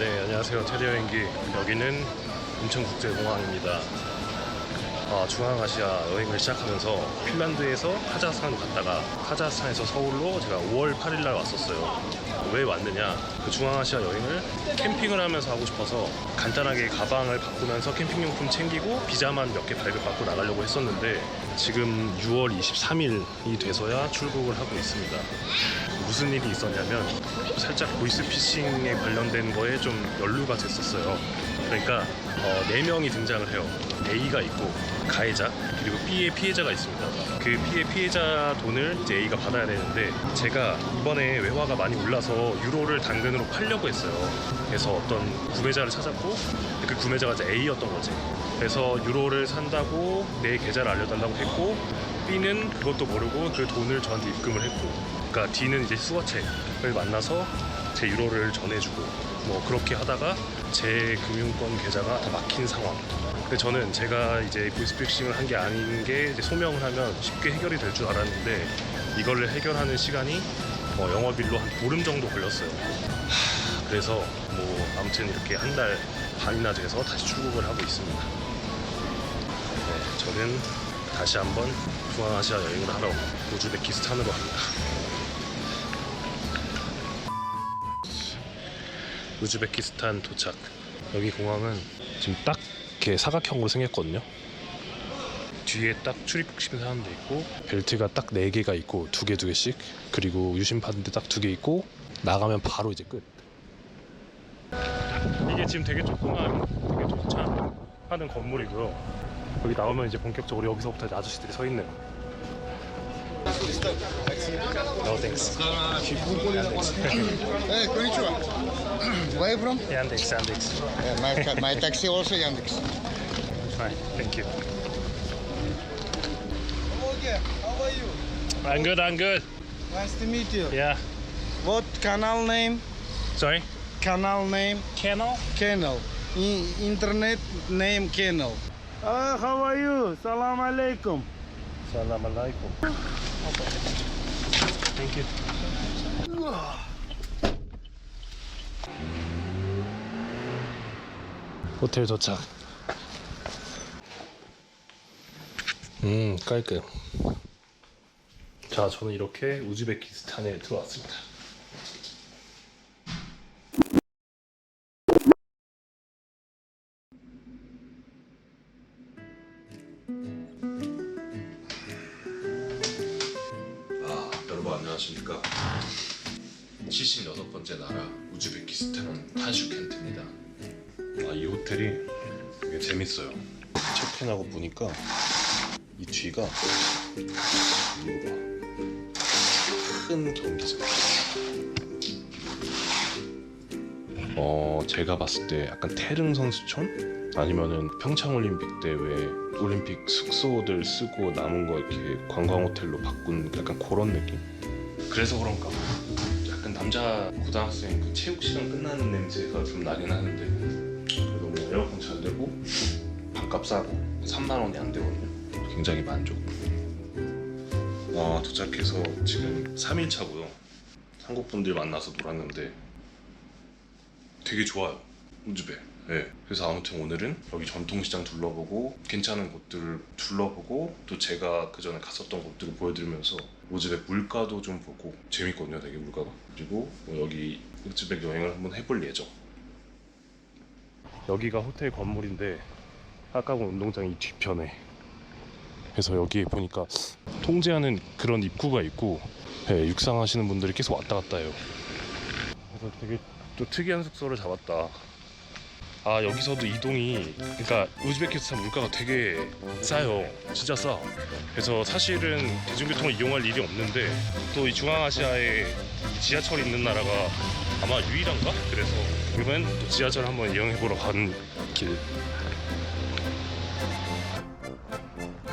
네, 안녕하세요. 테리 여행기. 여기는 인천국제공항입니다. 아, 중앙아시아 여행을 시작하면서 핀란드에서 카자흐스탄 갔다가 카자흐스탄에서 서울로 제가 5월 8일 날 왔었어요. 왜 왔느냐? 그 중앙아시아 여행을 캠핑을 하면서 하고 싶어서 간단하게 가방을 바꾸면서 캠핑용품 챙기고 비자만 몇 개 발급받고 나가려고 했었는데 지금 6월 23일이 돼서야 출국을 하고 있습니다. 무슨 일이 있었냐면 살짝 보이스피싱에 관련된 거에 좀 연루가 됐었어요. 그러니까 어, 4명이 등장을 해요. A가 있고 가해자 그리고 B의 피해자가 있습니다. 그 피해 피해자 돈을 이제 A가 받아야 되는데 제가 이번에 외화가 많이 올라서 유로를 당근으로 팔려고 했어요. 그래서 어떤 구매자를 찾았고 그 구매자가 이제 A였던 거지. 그래서 유로를 산다고 내 계좌를 알려달라고 했고 B는 그것도 모르고 그 돈을 저한테 입금을 했고 그러니까 D는 이제 수거체를 만나서 제 유로를 전해주고 뭐 그렇게 하다가 제 금융권 계좌가 다 막힌 상황. 근데 저는 제가 이제 보이스피싱을 한 게 아닌 게 이제 소명을 하면 쉽게 해결이 될 줄 알았는데 이거를 해결하는 시간이 어, 영업일로 한 보름 정도 걸렸어요. 하, 그래서 뭐 아무튼 이렇게 한 달 반이나 돼서 다시 출국을 하고 있습니다. 네, 저는 다시 한번 중앙아시아 여행을 하러 우즈베키스탄으로 갑니다. 우즈베키스탄 도착. 여기 공항은 지금 딱 이렇게 사각형으로 생겼거든요. 뒤에 딱 출입국 심사하는 데 있고 벨트가 딱 4개가 있고 두개두 개씩 그리고 유심 받는데 딱두개 있고 나가면 바로 이제 끝. 이게 지금 되게 조그만 되게 조차하는 건물이고요. 여기 나오면 이제 본격적으로 여기서부터 아저씨들이 서 있는. No thanks. Hey, konnichiwa. Where are you from? Yandex, Yandex. Yeah, my, ca- my taxi also Yandex. Fine, thank you. How are you? I'm good, I'm good. Nice to meet you. Yeah. What canal name? Sorry. Canal name? Canal? Canal. I- internet name Canal. Uh, how are you? Salam alaikum. Salam alaikum. Thank you. 호텔 도착. 음, 깔끔. 자, 저는 이렇게 우즈베키스탄에 들어왔습니다. 제가 봤을 때 약간 태릉 선수촌 아니면은 평창 올림픽 때 왜 올림픽 숙소들 쓰고 남은 거 이렇게 관광 호텔로 바꾼 약간 그런 느낌. 그래서 그런가 봐. 약간 남자 고등학생 그 체육 시간 끝나는 냄새가 좀 나긴 하는데 그래도 뭐 에어컨 잘 되고 밥값 싸고 3만 원이 안 되거든요. 굉장히 만족. 와 도착해서 지금 3일 차고요. 한국 분들 만나서 놀았는데 되게 좋아요. 우즈베. 네. 그래서 아무튼 오늘은 여기 전통시장 둘러보고 괜찮은 곳들을 둘러보고 또 제가 그 전에 갔었던 곳들을 보여드리면서 우즈베 물가도 좀 보고 재밌거든요, 되게 물가가. 그리고 뭐 여기 우즈벡 여행을 한번 해볼 예정. 여기가 호텔 건물인데 아까운 운동장 이 뒤편에. 그래서 여기 보니까 통제하는 그런 입구가 있고 네, 육상하시는 분들이 계속 왔다 갔다 해요. 그래서 되게 또 특이한 숙소를 잡았다. 아 여기서도 이동이 그러니까 우즈베키스탄 물가가 되게 싸요. 진짜 싸. 그래서 사실은 대중교통을 이용할 일이 없는데 또 이 중앙아시아에 이 지하철이 있는 나라가 아마 유일한가? 그래서 그러면 또 지하철 한번 이용해보러 가는 길.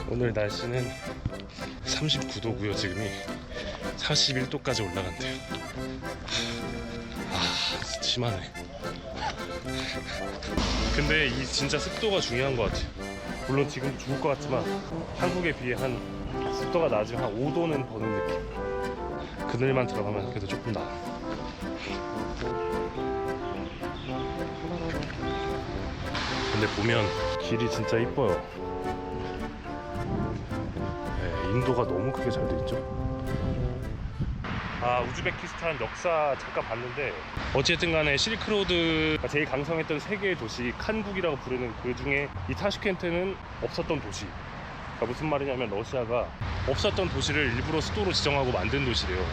오늘 날씨는 39도고요 지금이. 41도까지 올라간대요. 아 심하네 근데 이 진짜 습도가 중요한 것 같아요. 물론 지금 도 죽을 것 같지만 한국에 비해 한 습도가 낮으면 한 5도는 버는 느낌. 그늘만 들어가면 그래도 조금 나아. 근데 보면 길이 진짜 이뻐요. 네, 인도가 너무 크게 잘 돼 있죠. 아 우즈베키스탄 역사 잠깐 봤는데 어쨌든 간에 실크로드가 제일 강성했던 세 개의 도시 칸국이라고 부르는 그 중에 이 타슈켄트는 없었던 도시 그러니까 무슨 말이냐면 러시아가 없었던 도시를 일부러 수도로 지정하고 만든 도시래요.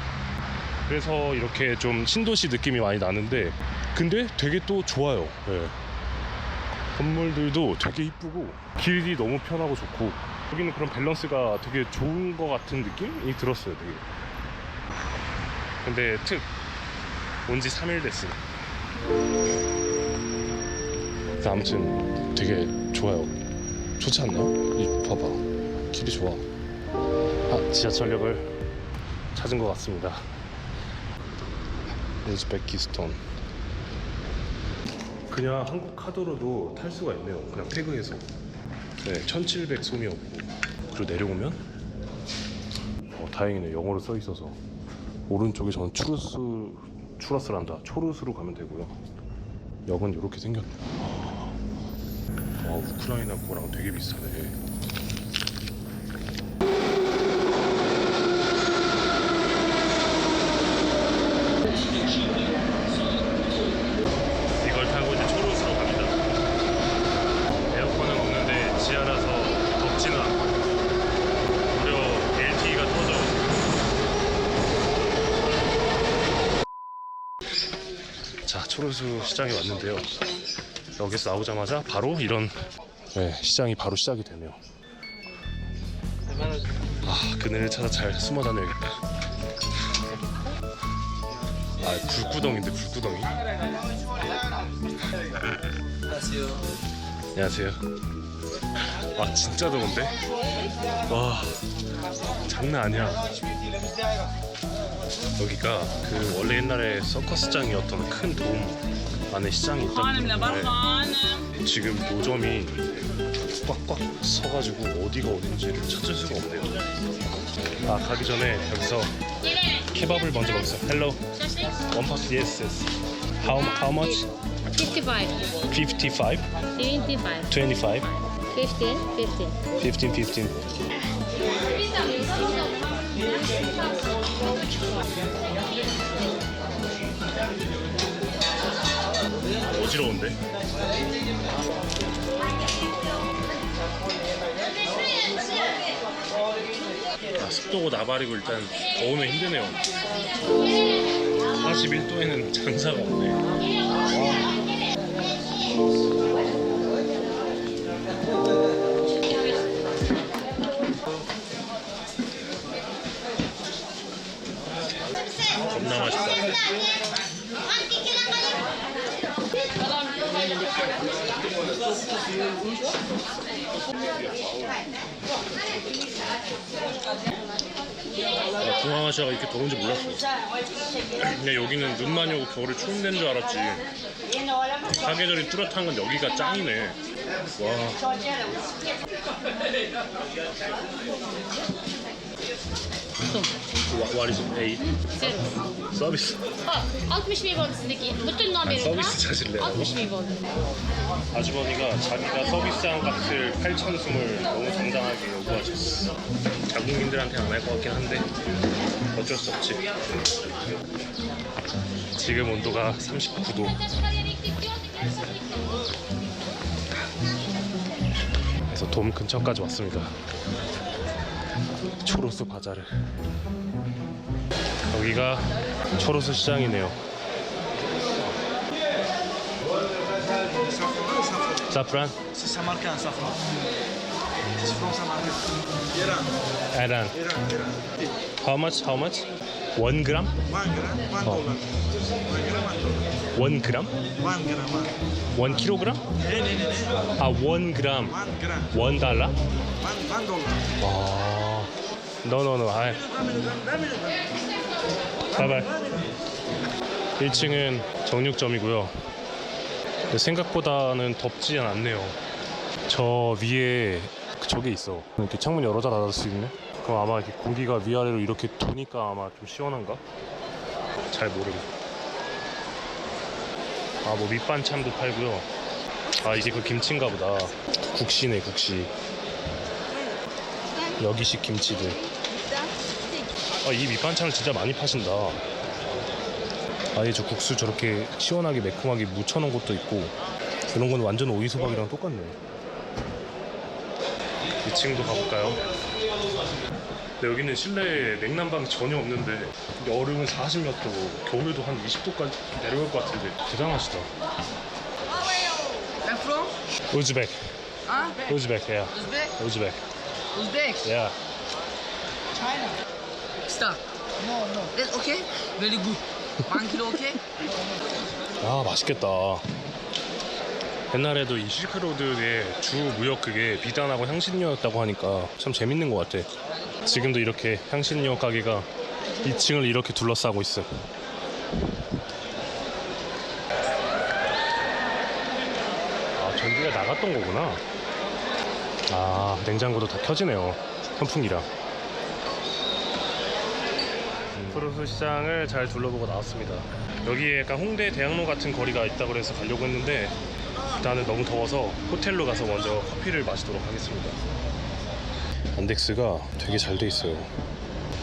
그래서 이렇게 좀 신도시 느낌이 많이 나는데 근데 되게 또 좋아요. 예. 건물들도 되게 이쁘고 길이 너무 편하고 좋고 여기는 그런 밸런스가 되게 좋은 것 같은 느낌이 들었어요 되게 근데 특 온지 3일 됐어 그래서 아무튼 되게 좋아요. 좋지 않나요? 이 봐봐. 길이 좋아. 아 지하철역을 찾은 것 같습니다. 우즈베키스탄. 그냥 한국 카드로도 탈 수가 있네요. 그냥 태그해서. 네 1700솜이었고. 그리고 내려오면? 어, 다행이네. 영어로 써 있어서 오른쪽에 저는 추루스 추러스란다. 초루스로 가면 되고요. 역은 이렇게 생겼네 와 우크라이나 거랑 되게 비슷하네 이걸 타고 이제 초루스로 갑니다 에어컨은 없는데 지하라서 덥지는 않고 무려 LTE가 터져 자 초로수 시장에 왔는데요. 여기서 나오자마자 바로 이런 네, 시장이 바로 시작이 되네요. 아 그늘을 찾아 잘 숨어 다녀야겠다. 아 불구덩인데 불구덩이? 안녕하세요. 아 진짜 더운데? 와 장난 아니야 여기가 그 원래 옛날에 서커스장이었던 큰 돔 안에 시장이 있다는 건데 지금 노점이 꽉꽉 서가지고 어디가 어딘지를 찾을 수가 없네요. 아 가기 전에 여기서 케밥을 먼저 먹었어요 헬로 원 파스 예스 예스 How, how much? 55, 55? 25, 25? 15, 15. 15, 15 어지러운데? 아, 습도고 나발이고 일단 더우면 힘드네요 41도에는 장사가 없네 겁 나 중앙아시아가 이렇게 더운지 몰랐어. 근데 여기는 눈만 오고 겨울에 추운 데인 줄 알았지. 사계절이 뚜렷한 건 여기가 짱이네. 와. What is it? Eight? Zero. 서비스. Aa, 60 mil oldu sizdeki. Bütün numaralar. 서비스 찾을래요. 60 mil oldu. 아주머니가 자기가 서비스한 값을 8천 숨을 너무 정당하게 요구하셨어. 자국민들한테 안 할 것 같긴 한데 어쩔 수 없지. 지금 온도가 39도. 그래서 돔 근처까지 왔습니다. 초로스 바자르. 여기가 초로스 시장이네요. 사프란? Iran. How much? How much? 1 gram? One gram, one dollar. One gram, 1 gram? one dollar. One gram, one. 1 kilogram? Nee, nee, nee, nee. 아, 1 gram. One gram. 1 달러? One, one dollar. 아. No, no, no. 아, 바이바이. 1층은 정육점이고요. 생각보다는 덥지 않네요. 저 위에 저게 있어. 이렇게 창문 열어 닫을 수 있네. 그럼 아마 이렇게 공기가 위아래로 이렇게 도니까 아마 좀 시원한가? 잘 모르겠어. 아, 뭐 밑반찬도 팔고요. 아 이게 그 김치인가 보다 국시네 국시 여기식 김치들 아 이 밑반찬을 진짜 많이 파신다 아예 저 국수 저렇게 시원하게 매콤하게 묻혀놓은 것도 있고 이런 건 완전 오이소박이랑 똑같네 2층도 가볼까요? 근데 여기는 실내에 냉난방이 전혀 없는데 여름은 40몇 도, 겨울에도 한 20도까지 내려갈 것 같은데 대단하시다 Ben from? Uzbek? 우즈벡 Uzbek? China. Stop. No, no. That's okay? Very good. One kilo okay? 아 맛있겠다. 옛날에도 이 실크로드의 주 무역 그게 비단하고 향신료였다고 하니까 참 재밌는 것 같아. 지금도 이렇게 향신료 가게가 2층을 이렇게 둘러싸고 있어. 아 전기가 나갔던 거구나. 아 냉장고도 다 켜지네요. 선풍기랑. 프로스 시장을 잘 둘러보고 나왔습니다. 여기에 약간 홍대 대학로 같은 거리가 있다고 그래서 가려고 했는데 일단은 너무 더워서 호텔로 가서 먼저 커피를 마시도록 하겠습니다. 안덱스가 되게 잘 돼 있어요.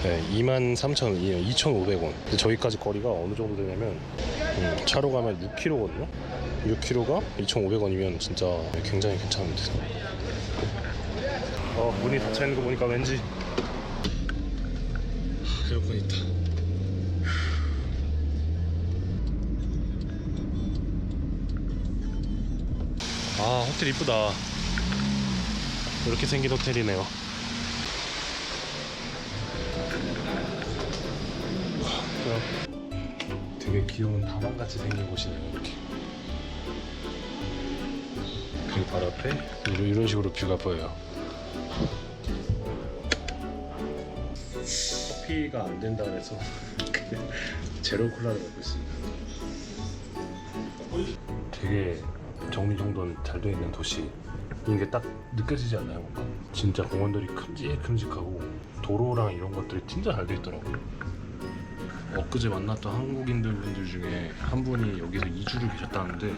네, 23,000원, 2,500원. 근데 저기까지 거리가 어느 정도 되냐면 음, 차로 가면 6km거든요. 6km가 2,500원이면 진짜 굉장히 괜찮은데. 어, 문이 닫혀 있는 거 보니까 왠지 에어컨 있다. 아 호텔 이쁘다. 이렇게 생긴 호텔이네요. 되게 귀여운 다방같이 생긴 곳이네요 이렇게. 그리고 바로 앞에 이런, 식으로 뷰가 보여요. 커피가 안 된다 그래서 제로 콜라를 먹고 있습니다. 되게 정리정돈 잘 돼 있는 도시 이런 게 딱 느껴지지 않나요? 뭔가? 진짜 공원들이 큼직큼직하고 도로랑 이런 것들이 진짜 잘 돼 있더라고요. 엊그제 만났던 한국인들 분들 중에 한 분이 여기서 2주를 계셨다는데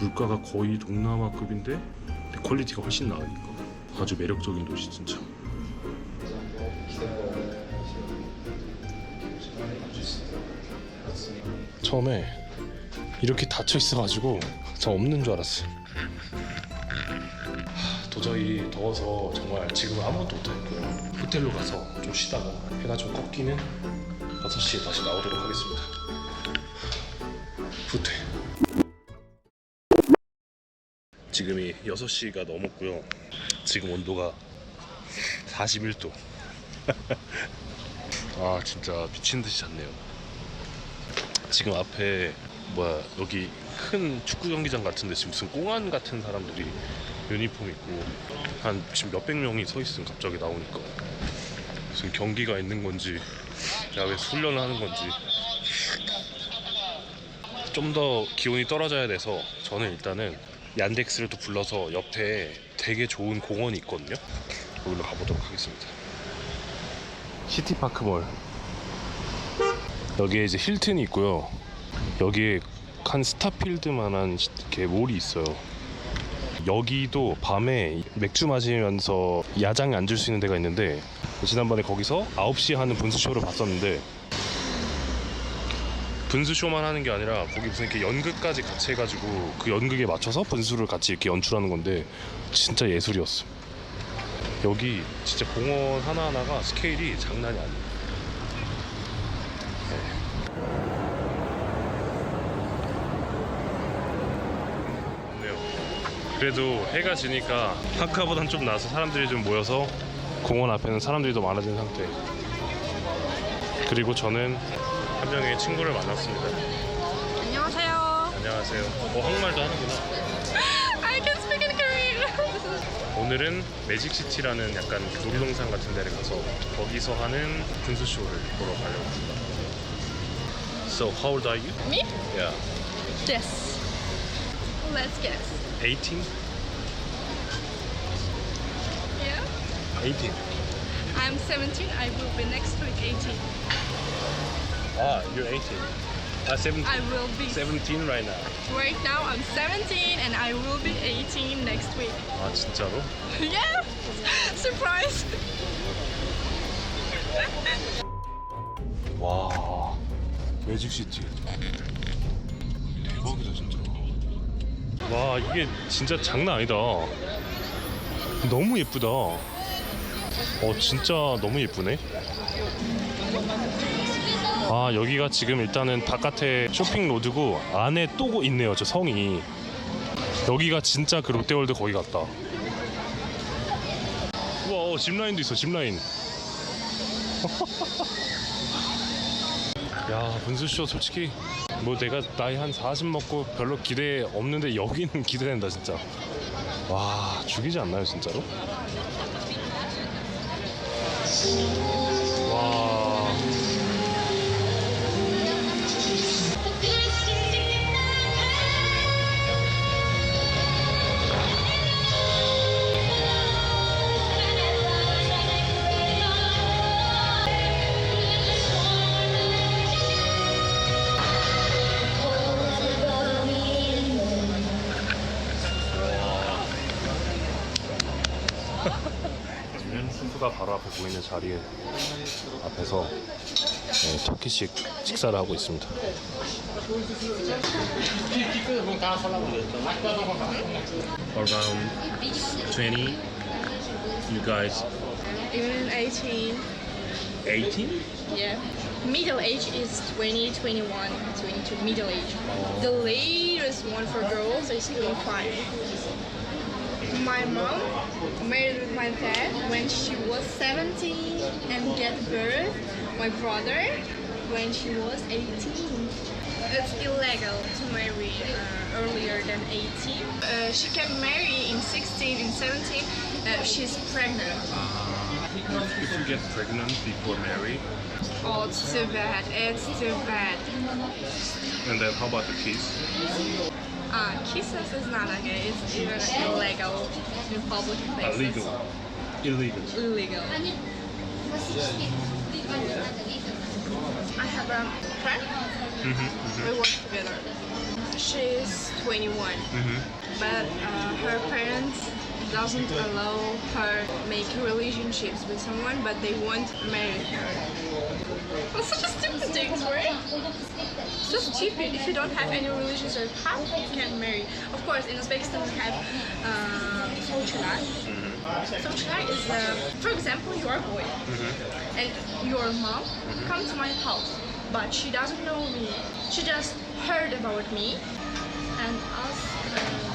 물가가 거의 동남아급인데 퀄리티가 훨씬 나으니까 아주 매력적인 도시 진짜. 처음에 이렇게 닫혀 있어가지고 저 없는 줄 알았어요. 하, 도저히 더워서 정말 지금 아무것도 못하겠고요. 호텔로 가서 좀 쉬다가 해가 좀 꺾이는 6시에 다시 나오도록 하겠습니다. 후퇴. 지금이 6시가 넘었고요. 지금 온도가 41도. 아 진짜 미친 듯이 잤네요. 지금 앞에 뭐야 여기 큰 축구 경기장 같은데 지금 무슨 공안 같은 사람들이 유니폼 입고 한 지금 몇백 명이 서 있음 갑자기 나오니까. 무슨 경기가 있는 건지 야외 훈련을 하는 건지. 좀 더 기온이 떨어져야 돼서 저는 일단은 얀덱스를 또 불러서 옆에 되게 좋은 공원이 있거든요. 거기로 가보도록 하겠습니다. 시티파크몰. 여기에 이제 힐튼이 있고요. 여기에 한 스타필드만한 시- 이렇게 몰이 있어요. 여기도 밤에 맥주 마시면서 야장에 앉을 수 있는 데가 있는데 지난번에 거기서 9시에 하는 분수쇼를 봤었는데 분수쇼만 하는 게 아니라 거기 무슨 이렇게 연극까지 같이 해가지고 그 연극에 맞춰서 분수를 같이 이렇게 연출하는 건데 진짜 예술이었어. 여기 진짜 공원 하나하나가 스케일이 장난이 아니에요. 그래도 해가 지니까 파크보단 좀 나서 사람들이 좀 모여서 공원 앞에는 사람들이 더 많아진 상태. 그리고 저는 한 명의 친구를 만났습니다. 안녕하세요. 안녕하세요. 어, 한국말도 하는구나. I can speak in Korean. 오늘은 매직시티라는 약간 그 놀이동산 같은 데를 가서 거기서 하는 분수쇼를 보러 가려고 합니다. So, how old are you? Me? Yeah. Yes. Let's guess. 18? Yeah. 18. I'm 17. I will be next week 18. Ah, you're 18. 아, seven, I will be 17 right now. right now. I'm 17 and I will be 18 next week. 아, 진짜로? yeah, surprise. 와 매직시티 대박이다 진짜 와 이게 진짜 장난 아니다. 너무 예쁘다. 어 진짜 너무 예쁘네. 아 여기가 지금 일단은 바깥에 쇼핑 로드고 안에 또 있네요 저 성이. 여기가 진짜 그 롯데월드 거기 같다. 우와 어, 짚라인도 있어 짚라인. 야 분수쇼 솔직히 뭐 내가 나이 한 40 먹고 별로 기대 없는데 여기는 기대된다 진짜 와 죽이지 않나요 진짜로? 보이는 자리 앞에서 네, 터키식 식사를 하고 있습니다. Around 20, you guys Even 18. 18? Yeah. Middle age is 20, 21, 22. Middle age. The latest one for girls is 25. My mom married with my dad when she was 17 and get birth. My brother when she was 18. It's illegal to marry uh, earlier than 18. Uh, she can marry in 16, in 17. Uh, she's pregnant. If you get pregnant before marriage, Oh, it's too bad. It's too bad. and then how about the kids? Uh, kisses is not okay. It's even illegal in public places. Illegal. Illegal. Illegal. I have a friend. We work together. She's 21, but uh, her parents doesn't allow her make relationships with someone, but they won't marry her. That's such a stupid thing, right? It's just stupid. If you don't have any relationship, how you can marry? Of course, in Uzbekistan we have uh, solchilar. Solchilar is, uh, for example, you are a boy, and your mom come to my house, but she doesn't know me. She just heard about me and asked. Uh,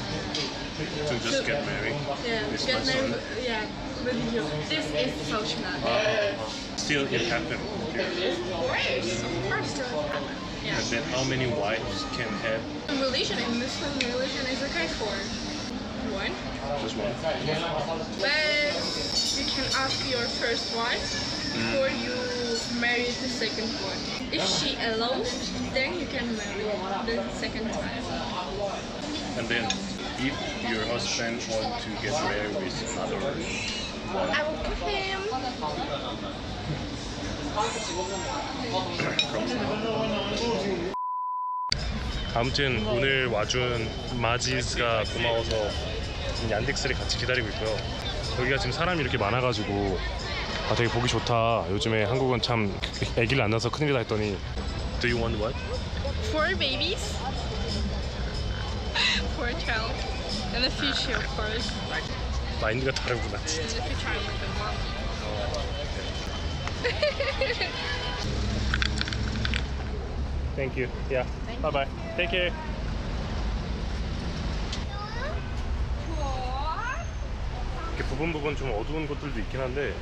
To just get married. yeah, With get married. Yeah, with you. This is social. solchilar. Still, it happened. Of course, of course, still happen. Yeah. And then how many wives can have In Religion in Muslim religion is okay for one, just one? but you can ask your first wife before mm. you marry the second one. If she allows, then you can marry the second time. And then if your husband wants to get married with another one, I will give him 아무튼 오늘 와준 마지스가 고마워서 지금 얀덱스를 같이 기다리고 있고요. 여기가 지금 사람이 이렇게 많아가지고 아 되게 보기 좋다. 요즘에 한국은 참 아기를 안 낳아서 큰일이다 했더니 Do you want what? four babies for a child. In the future, of course. 마인드가 다르구나. The Thank you. Yeah. Bye bye. Take care. 이렇게 부분 부분 좀 어두운 곳들도 있긴 한데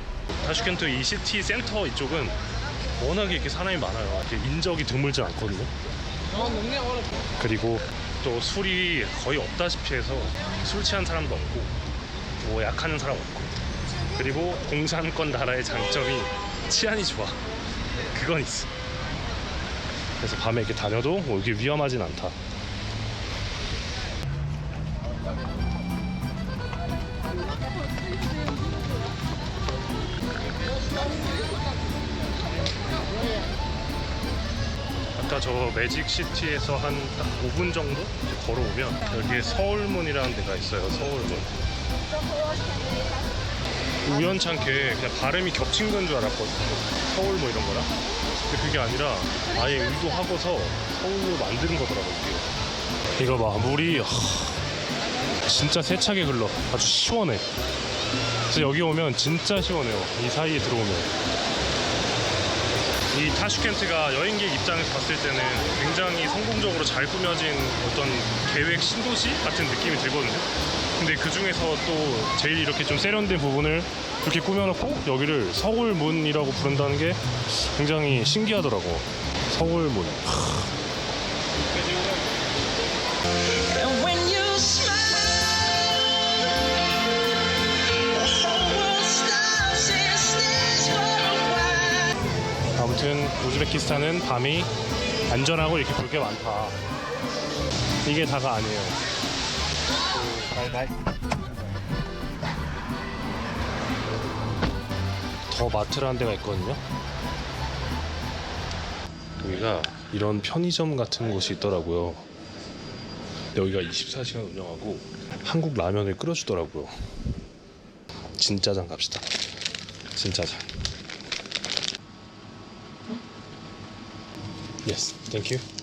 타슈켄트 이 시티 센터 이쪽은 워낙에 이렇게 사람이 많아요. 이렇게 인적이 드물지 않거든요. 그리고 또 술이 거의 없다시피 해서 술 취한 사람도 없고 뭐 약하는 사람 없고 그리고 공산권 나라의 장점이 치안이 좋아. 그건 있어. 그래서 밤에 이렇게 다녀도 뭐 이렇게 위험하진 않다. 아까 저 매직 시티에서 한 딱 5분 정도 걸어오면 여기에 서울문이라는 데가 있어요. 서울문. 우연찮게 그냥 발음이 겹친 건 줄 알았거든요. 서울 뭐 이런 거랑. 근데 그게 아니라 아예 의도하고서 서울로 만든 거더라고요. 이게. 이거 봐 물이 하, 진짜 세차게 흘러. 아주 시원해. 그래서 여기 오면 진짜 시원해요. 이 사이에 들어오면. 이 타슈켄트가 여행객 입장에서 봤을 때는 굉장히 성공적으로 잘 꾸며진 어떤 계획 신도시 같은 느낌이 들거든요. 근데 그 중에서 또 제일 이렇게 좀 세련된 부분을 이렇게 꾸며놓고 여기를 서울문이라고 부른다는 게 굉장히 신기하더라고. 서울문. 아무튼 우즈베키스탄은 밤이 안전하고 이렇게 볼 게 많다. 이게 다가 아니에요. 더 마트라는 데가 있거든요. 여기가 이런 편의점 같은 곳이 있더라고요. 여기가 24시간 운영하고 한국 라면을 끓여주더라고요. 진짜장 갑시다. 진짜장. Yes, thank you.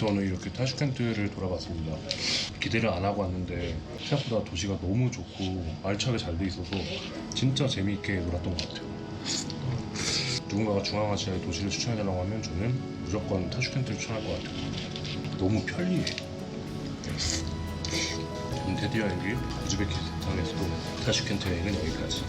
아무튼 오늘 이렇게 타슈켄트를 돌아봤습니다. 기대를 안 하고 왔는데 생각보다 도시가 너무 좋고 알차게 잘 돼 있어서 진짜 재미있게 놀았던 것 같아요. 누군가가 중앙아시아의 도시를 추천해달라고 하면 저는 무조건 타슈켄트를 추천할 것 같아요. 너무 편리해. 음, 테디 여행기 우즈베키스탄에서도 타슈켄트 여행은 여기까지.